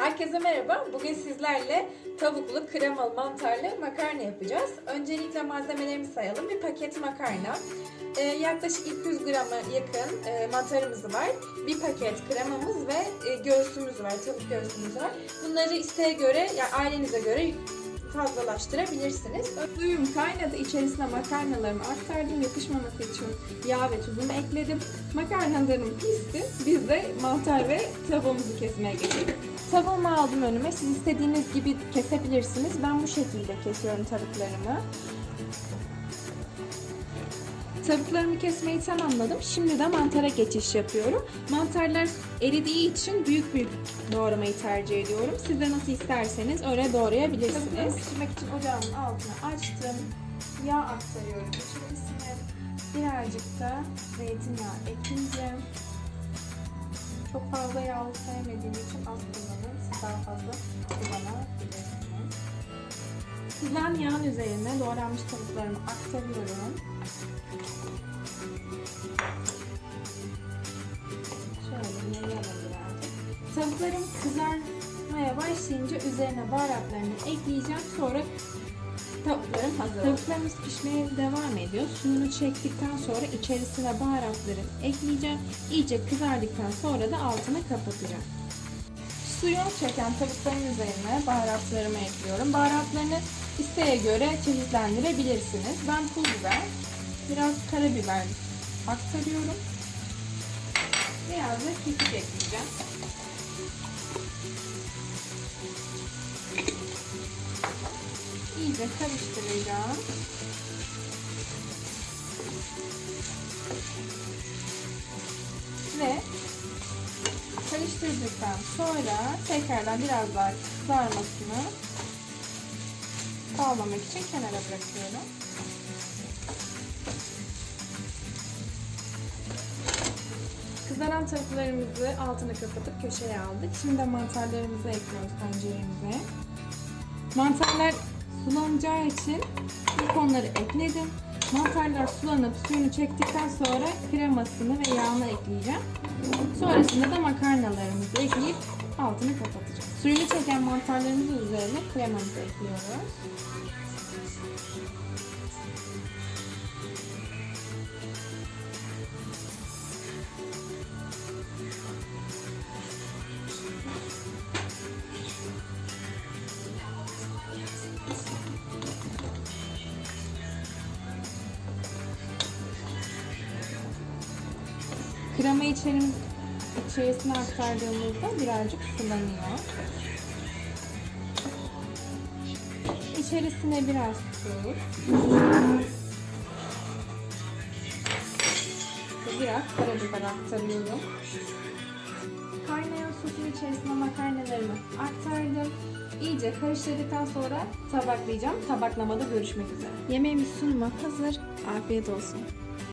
Herkese merhaba. Bugün sizlerle tavuklu, kremalı, mantarlı makarna yapacağız. Öncelikle malzemelerimi sayalım. Bir paket makarna, e, yaklaşık 200 grama yakın e, mantarımız var. Bir paket kremamız ve e, göğsümüz var, tavuk göğsümüz var. Bunları isteğe göre, yani ailenize göre fazlalaştırabilirsiniz. Suyum kaynadı. İçerisine makarnalarımı aktardım. Yapışmaması için yağ ve tuzumu ekledim. Makarnalarım pişti. Biz de mantar ve tavuğumuzu kesmeye geçelim. Tavuğumu aldım önüme. Siz istediğiniz gibi kesebilirsiniz. Ben bu şekilde kesiyorum tavuklarımı. Tavuklarımı kesmeyi tamamladım. Şimdi de mantara geçiş yapıyorum. Mantarlar eridiği için büyük büyük doğramayı tercih ediyorum. Siz de nasıl isterseniz öyle doğrayabilirsiniz. Pişirmek için ocağımın altını açtım. Yağ aktarıyorum içerisine. Birazcık da zeytinyağı ekleyeceğim. Çok fazla yağlı sevmediğim için az kullanın. Siz daha fazla kullanabilirsiniz. Kızan yağın üzerine doğranmış tavuklarımı aktarıyorum. Şöyle yayalım birazcık. Tavuklarım kızarmaya başlayınca üzerine baharatlarını ekleyeceğim. Sonra tavuklarım hazır. Tavuklarımız pişmeye devam ediyor. Suyunu çektikten sonra içerisine baharatları ekleyeceğim. İyice kızardıktan sonra da altını kapatacağım. Suyunu çeken tavukların üzerine baharatlarımı ekliyorum. Baharatlarını isteğe göre çeşitlendirebilirsiniz. Ben pul biber, biraz karabiber aktarıyorum. Biraz da kekik ekleyeceğim. İyice karıştıracağım. Ve karıştırdıktan sonra tekrardan biraz daha kızarmasını sağlamak için kenara bırakıyorum. Kızaran tavuklarımızı altını kapatıp köşeye aldık. Şimdi de mantarlarımızı ekliyoruz tenceremize. Mantarlar sulanacağı için ilk onları ekledim. Mantarlar sulanıp suyunu çektikten sonra kremasını ve yağını ekleyeceğim. Sonrasında da makarnalarımızı ekleyip altını kapatacağım. Suyunu çeken mantarlarımızın üzerine kremamızı ekliyoruz. Krema içerim, içerisine aktardığımızda birazcık sulanıyor. İçerisine biraz tuz. Biraz karabiber aktarıyorum. Kaynayan sosun içerisine makarnalarımı aktardım. İyice karıştırdıktan sonra tabaklayacağım. Tabaklamada görüşmek üzere. Yemeğimiz sunuma hazır. Afiyet olsun.